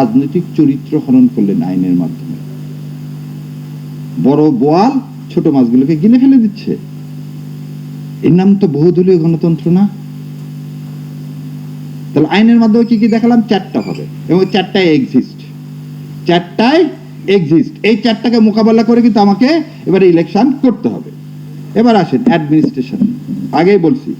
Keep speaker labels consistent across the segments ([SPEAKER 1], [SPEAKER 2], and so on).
[SPEAKER 1] রাজনৈতিক চরিত্র হরণ করলেন আইনের মাধ্যমে। বড় বোয়াল ছোট মাছগুলোকে গিলে ফেলে দিচ্ছে। এর নাম তো বহুদলীয় গণতন্ত্র না। তাহলে আইনের মাধ্যমে কি কি দেখালাম? চারটা হবে। এবং চারটায় এক্সিস্ট চারটায় এক্সিস্ট এই চারটাকে মোকাবেলা করে কিন্তু আমাকে এবার ইলেকশন করতে হবে। এবার আসেন অ্যাডমিনিস্ট্রেশন আগেই বলছি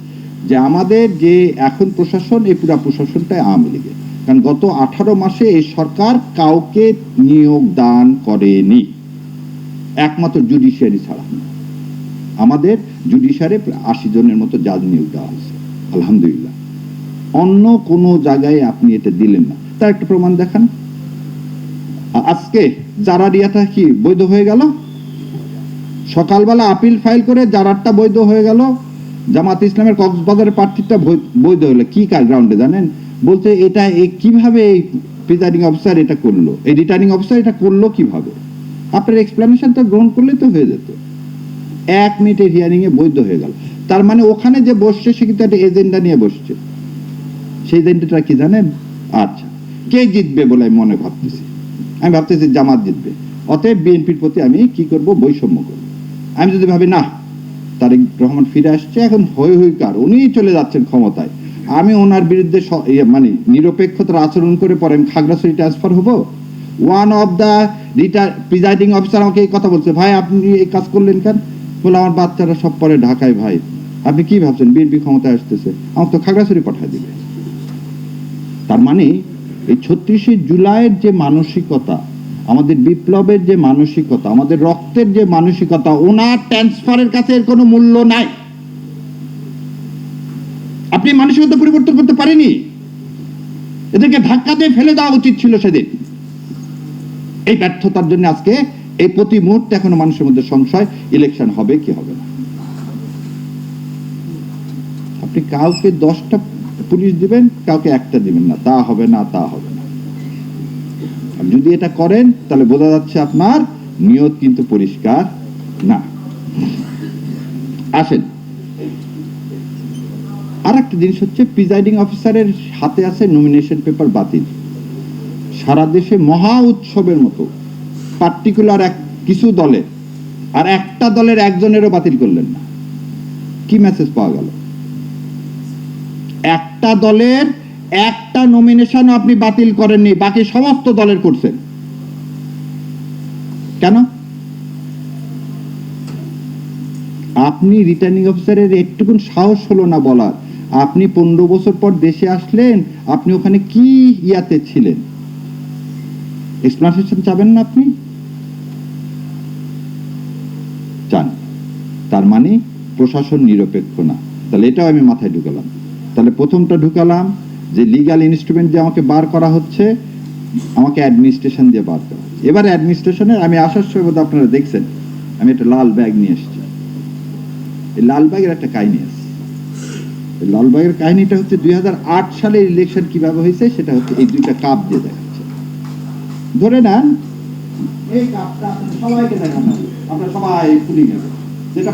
[SPEAKER 1] যে আমাদের যে এখন প্রশাসন, এই পুরা প্রশাসনটাই আওয়ামী লীগের। কারণ গত আঠারো মাসে এই সরকার কাউকে নিয়োগ দান করেনি। একমাত্র জুডিশিয়ারি ছাড়া। আমাদের জুডিশিয়ারে আশি জনের মতো জাজ নিয়োগ দেওয়া হয়েছে। আলহামদুলিল্লাহ। অন্য কোনো জায়গায় আপনি এটা দিলেন না। তার একটা প্রমাণ দেখান। আজকে জারারিয়াটা কি বৈধ হয়ে গেল? সকালবেলা আপিল ফাইল করে জারারটা বৈধ হয়ে গেল। জামাত ইসলামের কক্সবাজারের প্রার্থীটা বৈধ হলো। কি কার গ্রাউন্ডে জানেন? বলতে এটা কীভাবে প্রিজাইডিং অফিসার এটা করল? এই রিটার্নিং অফিসার এটা করল কীভাবে? আপনার এক্সপ্লেনেশন তো গ্রহণ করলে তো হয়ে যেত। এক মিনিটের এ বৈধ হয়ে গেল। তার মানে ওখানে যে বসছে, সে কিন্তু একটা এজেন্ডা নিয়ে বসছে। সেই এজেন্ডাটা কি জানেন? আচ্ছা কে জিতবে বলে আমি মনে ভাবতেছি। আমি ভাবতেছি জামাত জিতবে। অতএব বিএনপির প্রতি আমি কি করব? বৈষম্য করব। আমি যদি ভাবি না তারেক রহমান ফিরে আসছে, এখন হই হই কার? উনিই চলে যাচ্ছেন ক্ষমতায়। আমি ওনার বিরুদ্ধে ইয়ে মানে নিরপেক্ষতার আচরণ করে পরে আমি খাগড়াছড়ি ট্রান্সফার হব। One of the রিটার presiding officer আমাকে এই কথা বলছে, ভাই, আপনি এই কাজ করলেন কেন? বলে, আমার বাচ্চারা সব পরে ঢাকায়, ভাই। আপনি কি ভাবছেন? বিএনপি ক্ষমতায় আসতেছে। আমাকে তো খাগড়াছড়ি পাঠায় দিবে। তার মানে এই ছত্রিশে জুলাইয়ের যে মানসিকতা, আমাদের বিপ্লবের যে মানসিকতা, আমাদের রক্তের যে মানসিকতা, ওনার ট্রান্সফারের কাছে এর কোনো মূল্য নাই। আপনি মানসিকতা পরিবর্তন করতে পারেনি এদেরকে ধাক্কা দিয়ে ফেলে দেওয়া উচিত ছিল সেদিন। এই ব্যর্থতার জন্য আজকে এই প্রতি মুহূর্তে এখনও মানুষের মধ্যে সংশয় ইলেকশন হবে কি হবে না? আপনি কাউকে দশটা পুলিশ দিবেন, কাউকে একটা দিবেন না। তা হবে না, তা হবে না। যদি এটা করেন, তাহলে বোঝা যাচ্ছে আপনার নিয়ত কিন্তু পরিষ্কার না। আসেন। আর একটা জিনিস হচ্ছে প্রিজাইডিং অফিসারের হাতে আছে নমিনেশন পেপার বাতিল। সারা দেশে মহা উৎসবের মতো পার্টিকুলার এক কিছু দলে, আর একটা দলের একজনেরও বাতিল করলেন না। কি মেসেজ পাওয়া গেল? একটা দলের একটা নমিনেশন আপনি বাতিল করেননি, বাকি সমস্ত দলের করছেন। কেন? আপনি রিটার্নিং অফিসারের একটুকুন সাহস হলো না বলার। আপনি পনেরো বছর পর দেশে আসলেন, আপনি ওখানে কি ইয়াতে ছিলেন? এক্সপ্লানেশন চাবেন না আপনি? চান। তার মানে প্রশাসন নিরপেক্ষ না। তাহলে এটাও আমি মাথায় ঢুকালাম। তাহলে প্রথমটা ঢুকালাম যে লিগ্যাল ইনস্ট্রুমেন্ট যে আমাকে বার করা হচ্ছে, আমাকে অ্যাডমিনিস্ট্রেশন দিয়ে বার করা হচ্ছে। এবার অ্যাডমিনিস্ট্রেশনের আমি আসার সময় আপনারা দেখছেন, আমি একটা লাল ব্যাগ নিয়ে এসেছি। এই লাল ব্যাগের একটা কাহিনী আছে। এই লাল ব্যাগের কাহিনীটা হচ্ছে দুই সালের ইলেকশন কীভাবে হয়েছে, সেটা হচ্ছে এই দুইটা কাপ দিয়ে দেখাচ্ছে। ধরে নেন, এই কাপটা সবাইকে দেখানো। সবাই খুলি যেটা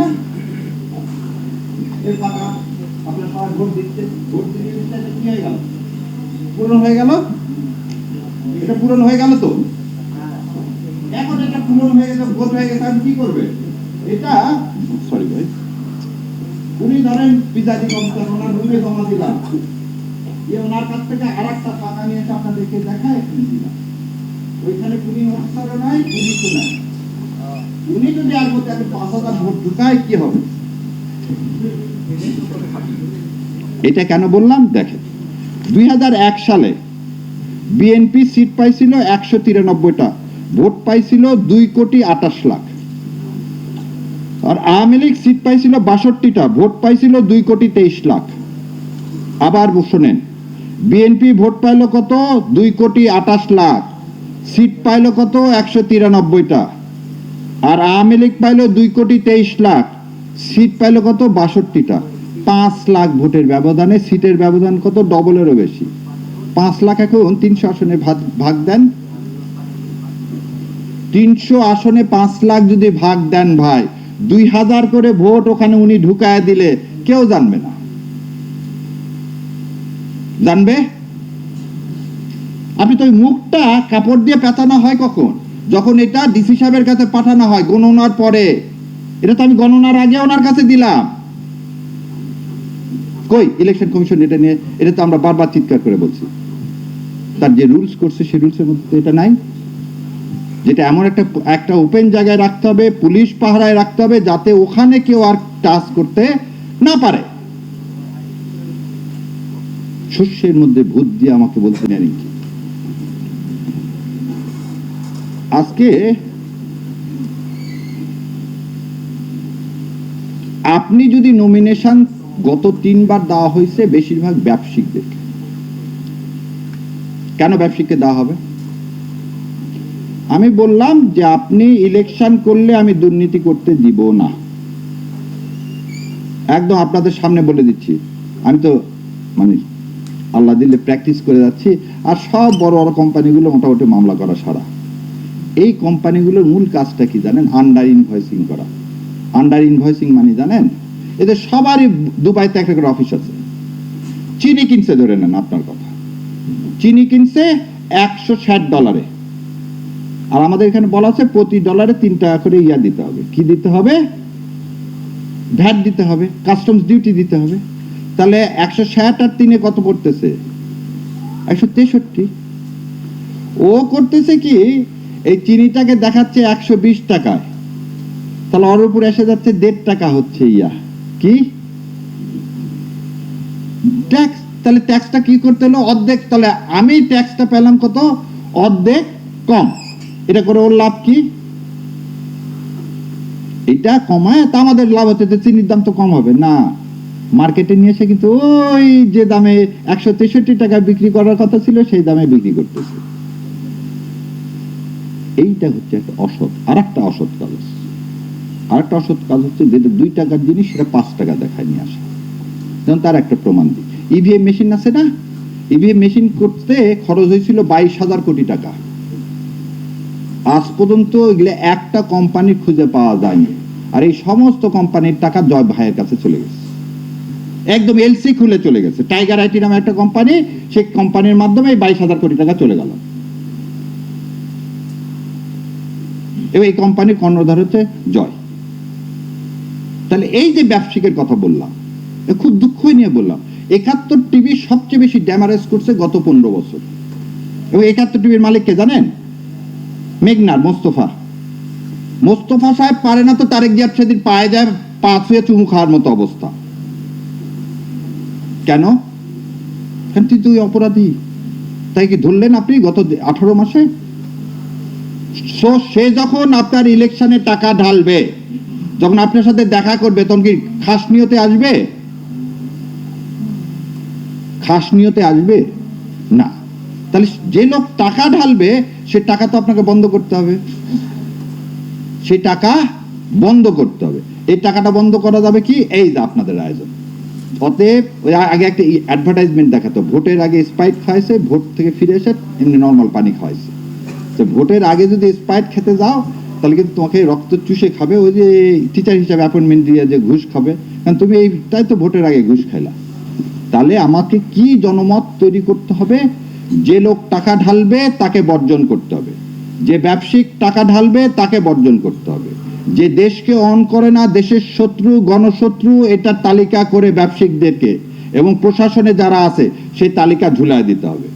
[SPEAKER 1] না? পূরণ হয়ে এটা পূরণ হয়ে গেল তো? এখন পূরণ হয়ে হয়ে কি করবে? এটা সরি ভাই উনি ধরেন পিতাজি কম্পিউটার ওনার রুমে জমা দিলাম। যে ওনার কাছ থেকে আর একটা ফাঁকা নিয়ে এসে আপনাদেরকে দেখায় এখানে দিলাম। ওইখানে পুলিং অফিসারও নাই, পুলিশও নাই। উনি যদি আর বলতে আমি পাঁচ হাজার ভোট ঢুকায় কি হবে? এটা কেন বললাম? দেখেন, দুই হাজার এক সালে বিএনপি সিট পাইছিল একশো তিরানব্বইটা, ভোট পাইছিল দুই কোটি আটাশ লাখ। আর আওয়ামী লীগ সিট পাইছিল বাষট্টিটা, ভোট পাইছিল দুই কোটি তেইশ লাখ। আবার শোনেন, বিএনপি ভোট পাইল কত? দুই কোটি আটাশ লাখ। সিট পাইল কত? একশো তিরানব্বইটা। আর আওয়ামী লীগ পাইল দুই কোটি তেইশ লাখ। সিট পাইল কত? বাষট্টিটা। পাঁচ লাখ ভোটের ব্যবধানে সিটের ব্যবধান কত? ডবলেরও বেশি। পাঁচ লাখ এখন তিনশো আসনে ভাগ দেন। তিনশো আসনে পাঁচ লাখ যদি ভাগ দেন ভাই দুই হাজার করে ভোট ওখানে উনি ঢুকায় দিলে কেউ জানবে না। জানবে? আপনি তো মুখটা কাপড় দিয়ে পেঁচানো হয় কখন? যখন এটা ডিসি সাহেবের কাছে পাঠানো হয় গণনার পরে। এটা তো আমি গণনার আগে ওনার কাছে দিলাম। কই? ইলেকশন কমিশন এটা নিয়ে, এটা তো আমরা বারবার চিৎকার করে বলছি। তার যে রুলস করছে সেই রুলসের মধ্যে এটা নাই। যেটা এমন একটা একটা ওপেন জায়গায় রাখতে হবে, পুলিশ পাহারায় রাখতে হবে, যাতে ওখানে কেউ আর টাচ করতে না পারে। শস্যের মধ্যে ভূত দিয়ে আমাকে বলতে নেন আজকে আপনি যদি নমিনেশন গত তিনবার দেওয়া হয়েছে, বেশিরভাগ ব্যবসায়িকদেরকে কেন ব্যবসায়িককে দেওয়া হবে? আমি বললাম যে আপনি ইলেকশন করলে আমি দুর্নীতি করতে দিব না। একদম আপনাদের সামনে বলে দিচ্ছি। আমি তো মানে আল্লাহ দিলে প্র্যাকটিস করে যাচ্ছি। আর সব বড় বড় কোম্পানিগুলো মোটামুটি মামলা করা সারা। এই কোম্পানিগুলোর মূল কাজটা কি জানেন? আন্ডার ইনভয়েসিং করা। আন্ডার ইনভয়েসিং মানে জানেন? এদের সবারই দুবাইতে একটা করে অফিস আছে। চিনি কিনছে ধরে নেন আপনার কথা। চিনি কিনছে একশো ষাট ডলারে আর আমাদের এখানে বলা আছে প্রতি ডলারে তিন টাকা করে ইয়া দিতে হবে। কি দিতে হবে? ভ্যাট দিতে হবে কাস্টমস ডিউটি দিতে হবে। তাহলে একশো ষাট আর তিনে কত পড়তেছে? একশো তেষট্টি। ও করতেছে কি, এই চিনিটাকে দেখাচ্ছে একশো বিশ টাকায়। তাহলে ওর উপর এসে যাচ্ছে দেড় টাকা হচ্ছে ইয়া। কি? ট্যাক্স তাহলে ট্যাক্সটা কি করতে হলো? অর্ধেক, তাহলে আমি ট্যাক্সটা পেলাম কত? অর্ধেক কম। এটা করে ওর লাভ কি? এটা কমায় তা আমাদের লাভ হতে তো চিনির দাম তো কম হবে। না, মার্কেটে নিয়ে এসে কিন্তু ওই যে দামে একশো তেষট্টি টাকায় বিক্রি করার কথা ছিল, সেই দামে বিক্রি করতেছে। এইটা হচ্ছে একটা অসৎ আর একটা অসৎ কাজ। আর একটা অসৎ কাজ হচ্ছে যেটা দুই টাকার জিনিস সেটা পাঁচ টাকা দেখায় নিয়ে আসা। যেমন তার একটা প্রমাণ দিই। ইভিএম মেশিন আছে না? ইভিএম মেশিন করতে খরচ হয়েছিল বাইশ হাজার কোটি টাকা। আজ পর্যন্ত এগুলো একটা কোম্পানি খুঁজে পাওয়া যায়নি। আর এই সমস্ত কোম্পানির টাকা জয় ভাইয়ের কাছে চলে গেছে। একদম এলসি খুলে চলে গেছে। টাইগার আইটি নামে একটা কোম্পানি সেই কোম্পানির মাধ্যমে বাইশ হাজার কোটি টাকা চলে গেল। এবং এই কোম্পানির কর্ণধার হচ্ছে জয়। তাহলে এই যে ব্যবসায়িকের কথা বললাম খুব দুঃখ নিয়ে বললাম। একাত্তর টিভি সবচেয়ে বেশি ড্যামারেজ করছে গত পনেরো বছর। এবং একাত্তর টিভির মালিক কে জানেন? মেঘনার মোস্তফা। মোস্তফা সাহেব পারে না তো তারেক জিয়ার সেদিন পায়ে যায় পা ছুঁয়ে চুমু খাওয়ার মতো অবস্থা। কেন? কেন তুই অপরাধী? তাই কি ধরলেন আপনি গত আঠারো মাসে? So, সে যখন আপনার ইলেকশনে টাকা ঢালবে যখন আপনার সাথে দেখা করবে তখন কি খাস নিয়তে আসবে? খাস নিয়তে আসবে? না। তাহলে যে লোক টাকা ঢালবে সে টাকা তো আপনাকে বন্ধ করতে হবে। সেই টাকা বন্ধ করতে হবে। এই টাকাটা বন্ধ করা যাবে কি? এই যে আপনাদের আয়োজন। অতএব ওই আগে একটা অ্যাডভার্টাইজমেন্ট দেখাতো। ভোটের আগে স্পাইট খাওয়াইছে, ভোট থেকে ফিরে এসে এমনি নর্মাল পানি খাওয়াইছে। তো ভোটের আগে যদি স্পাইট খেতে যাও, তাহলে কিন্তু তোমাকে রক্ত চুষে খাবে। ওই যে টিচার হিসাবে অ্যাপয়েন্টমেন্ট দিয়ে যে ঘুষ খাবে। কারণ তুমি এইটাই তো ভোটের আগে ঘুষ খাইলা। তাহলে আমাকে কি জনমত তৈরি করতে হবে? যে লোক টাকা ঢালবে, তাকে বর্জন করতে হবে। যে ব্যবসায়িক টাকা ঢালবে, তাকে বর্জন করতে হবে। যে দেশকে অন করে না, দেশের শত্রু, গণশত্রু, এটা তালিকা করে ব্যবসায়িকদেরকে এবং প্রশাসনে যারা আছে, সেই তালিকা ঝুলায় দিতে হবে।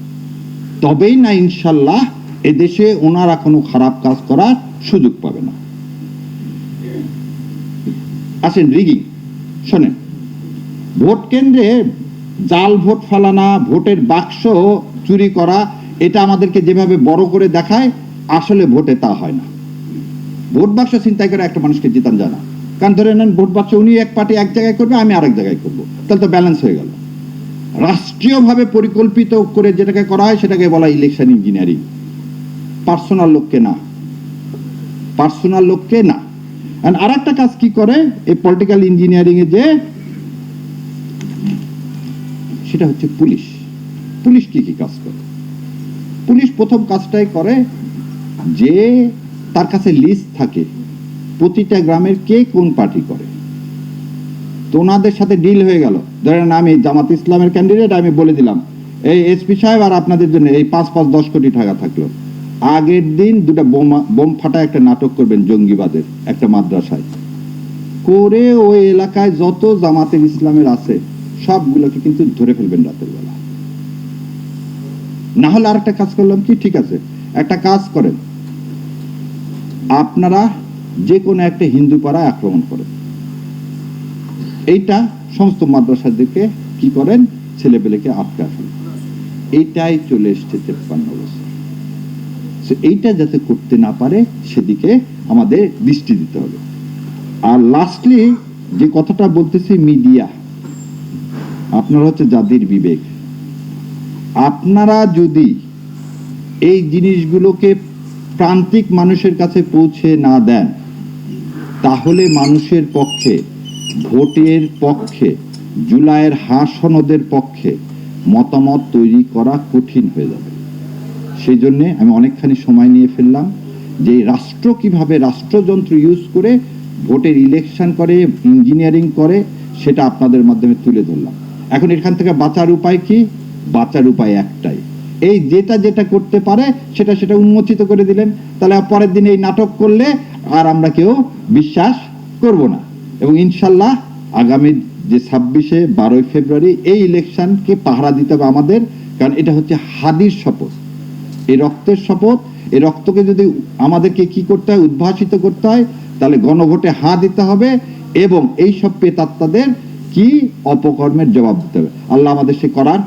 [SPEAKER 1] তবেই না, ইনশাল্লাহ এদেশে ওনারা কোনো খারাপ কাজ করার সুযোগ পাবে না। আসেন, রিগিং, শোনেন। ভোট কেন্দ্রে জাল, ভোট ফালানা, ভোটের বাক্স চুরি করা, এটা আমাদেরকে যেভাবে বড় করে দেখায়, আসলে ভোটে তা হয় না। ভোট বাক্স চিন্তাই করে একটা মানুষকে জিতান জানা কারণ ধরে নেন, ভোট বাক্স উনি এক পার্টি এক জায়গায় করবে, আমি আরেক জায়গায় করব। তাহলে তো ব্যালেন্স হয়ে গেল। রাষ্ট্রীয়ভাবে পরিকল্পিত করে যেটাকে করা হয়, সেটাকে বলা ইলেকশন ইঞ্জিনিয়ারিং পার্সোনাল লোককে না। পার্সোনাল লোককে না। আর একটা কাজ কি করে? এই পলিটিক্যাল ইঞ্জিনিয়ারিং এ যে, সেটা হচ্ছে পুলিশ। পুলিশ কি কি কাজ করে? পুলিশ প্রথম কাজটাই করে যে তার কাছে লিস্ট থাকে প্রতিটা গ্রামের কে কোন পার্টি করে। তো ওনাদের সাথে ডিল হয়ে গেল। ধরেন আমি জামাত ইসলামের ক্যান্ডিডেট আমি বলে দিলাম, এই এসপি সাহেব আর আপনাদের জন্য এই পাঁচ পাঁচ দশ কোটি টাকা থাকল। আগের দিন দুটো বোমা, বোম ফাটা একটা নাটক করবেন জঙ্গিবাদের একটা মাদ্রাসায়। করে ওই এলাকায় যত জামাতের ইসলামের আছে, সবগুলোকে কিন্তু ধরে ফেলবেন রাতের বেলা। না হলে আর একটা কাজ করলাম কি? ঠিক আছে, একটা কাজ করেন। আপনারা যে কোনো একটা হিন্দু পাড়ায় আক্রমণ করেন। এইটা সমস্ত মাদ্রাসাদেরকে কি করেন? ছেলেপেলেকে আটকা ফেলেন এইটাই চলে এসছে তেপ্পান্ন বছর। এইটা যাতে করতে না পারে, সেদিকে আমাদের দৃষ্টি দিতে হবে। আর লাস্টলি যে কথাটা বলতেছি, মিডিয়া। আপনারা হচ্ছে জাতির বিবেক। আপনারা যদি এই জিনিসগুলোকে প্রান্তিক মানুষের কাছে পৌঁছে না দেন, তাহলে মানুষের পক্ষে, ভোটের পক্ষে, জুলাইয়ের হাঁ সনদের পক্ষে মতামত তৈরি করা কঠিন হয়ে যাবে। সেই জন্য আমি অনেকখানি সময় নিয়ে ফেললাম যে রাষ্ট্র কীভাবে রাষ্ট্রযন্ত্র ইউজ করে ভোটের ইলেকশন করে ইঞ্জিনিয়ারিং করে, সেটা আপনাদের মাধ্যমে তুলে ধরলাম। এখন এখান থেকে বাঁচার উপায় কি? বাঁচার উপায় একটাই। এই যেটা যেটা করতে পারে, সেটা সেটা উন্মোচিত করে দিলেন। তাহলে পরের দিন এই নাটক করলে আর আমরা কেউ বিশ্বাস করব না। এবং ইনশাল্লাহ আগামী যে ছাব্বিশে বারোই ফেব্রুয়ারি এই ইলেকশনকে পাহারা দিতে হবে আমাদের, কারণ এটা হচ্ছে হাদির শপথ। এই রক্তের শপথ এই রক্তকে যদি আমাদেরকে কি করতে হয়, উদ্ভাসিত করতে হয়, তাহলে গণভোটে হা দিতে হবে এবং এই সব পেতাত্তাদের কি অপকর্মের জবাব দিতে হবে। আল্লাহ আমাদের সে করার